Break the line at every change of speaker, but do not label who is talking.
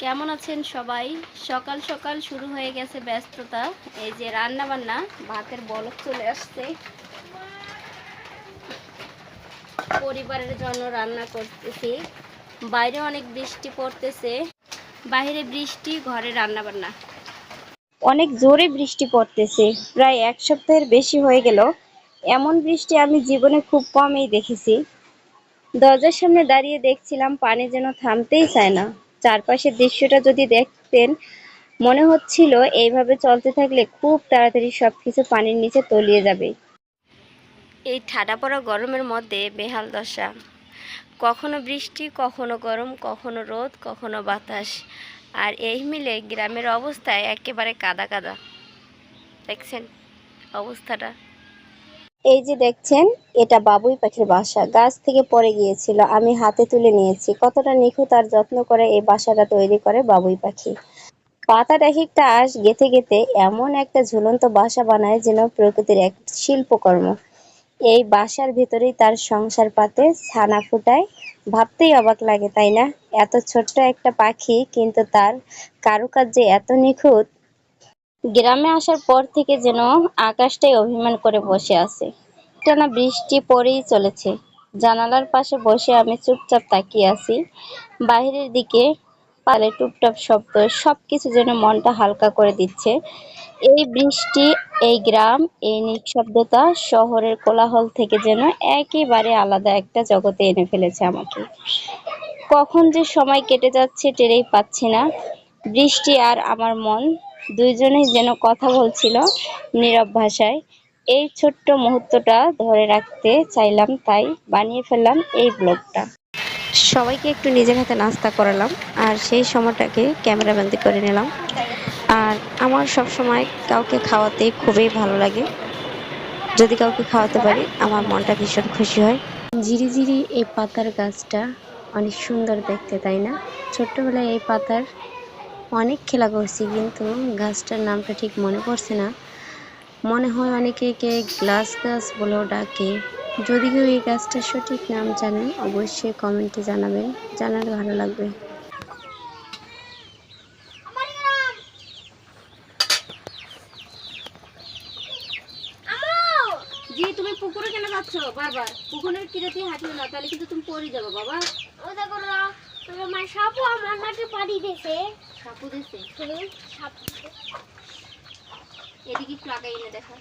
কেমন আছেন সবাই? সকাল সকাল শুরু হয়ে গেছে ব্যস্ততা। এই যে রান্না বান্না ভাতের বলক চলে আসছে। পরিবারের জন্য রান্না করতেছি। বাইরে অনেক বৃষ্টি পড়তেছে। বাইরে বৃষ্টি, ঘরে রান্না বান্না
অনেক জোরে বৃষ্টি পড়তেছে। প্রায় এক সপ্তাহের বেশি হয়ে গেল। এমন বৃষ্টি আমি জীবনে খুব কমই দেখেছি। দরজার সামনে দাঁড়িয়ে দেখছিলাম, পানি যেন থামতেই চায় না। চারপাশের দৃশ্যটা যদি দেখতেন মনে হচ্ছিল এইভাবে চলতে থাকলে খুব তাড়াতাড়ি সবকিছু পানির নিচে তলিয়ে যাবে।
এই ঠাডা পড়া গরমের মধ্যে বেহাল দশা। কখনো বৃষ্টি কখনো গরম কখনো রোদ কখনো বাতাস। আর এই মিলে গ্রামের অবস্থায় একেবারে কাদা কাদা। দেখছেন অবস্থাটা?
এই যে দেখছেন এটা বাবুই পাখির বাসা। গাছ থেকে পড়ে গিয়েছিল, আমি হাতে তুলে নিয়েছি। কতটা নিখুঁত আর যত্ন করে এই বাসাটা তৈরি করে বাবুই পাখি। পাতার একটা আঁশ গেথে গেথে এমন একটা ঝুলন্ত বাসা বানায় যেন প্রকৃতির এক শিল্পকর্ম। এই বাসার ভিতরেই তার সংসার পাতে ছানা ফুটায়। ভাবতেই অবাক লাগে, তাই না? এত ছোট্ট একটা পাখি, কিন্তু তার কারুকার্যে এত নিখুঁত। গ্রামে আসার পর থেকে যেন আকাশটাই অভিমান করে বসে আছে। টানা বৃষ্টি পড়েই চলেছে। জানালার পাশে বসে আমি চুপচাপ তাকিয়ে আছি। বাইরের দিকে পালে টুপটাপ শব্দ, সবকিছু যেন মনটা হালকা করে দিচ্ছে। এই বৃষ্টি, এই গ্রাম, এই নিঃশব্দতা শহরের কোলাহল থেকে যেন একেবারে আলাদা একটা জগতে এনে ফেলেছে আমাকে। কখন যে সময় কেটে যাচ্ছে টেরেই পাচ্ছি না। বৃষ্টি আর আমার মন দুইজনেই যেন কথা বলছিল নীরব ভাষায়। এই ছোট্ট মুহূর্তটা ধরে রাখতে চাইলাম তাই বানিয়ে ফেললাম এই ব্লগটা। সবাইকে একটু নিজের হাতে নাস্তা করালাম আর সেই সময়টাকে ক্যামেরাবন্দি করে নিলাম। আর আমার সব সময় কাউকে খাওয়াতে খুবই ভালো লাগে। যদি কাউকে খাওয়াতে পারি আমার মনটা ভীষণ খুশি হয়। ঝিরি ঝিরি এই পাতার গাছটা অনেক সুন্দর দেখতে তাই না? ছোট্টবেলায় এই পাতার অনেক খেলা করছি কিন্তু গাছটার নামটা ঠিক মনে পড়ছে না। মনে হয় অনেকে একে গ্লাস গাছ বলেও ডাকে। যদি কেউ এই গাছটার সঠিক নাম জানেন অবশ্যই কমেন্টে জানাবেন। জানালে ভালো লাগবে।
জি তুমি পুকুরে কেন যাচ্ছ? বারবার। পুকুরের হাঁটিও না তাহলে কিন্তু তুমি পড়ে যাবে বাবা।
ও দেখো আমার সাপু আমার নাকে পাড়ি দিয়েছে।
সাপু দিছে
সাপ
এদিকে একটু আগে এনে দেখা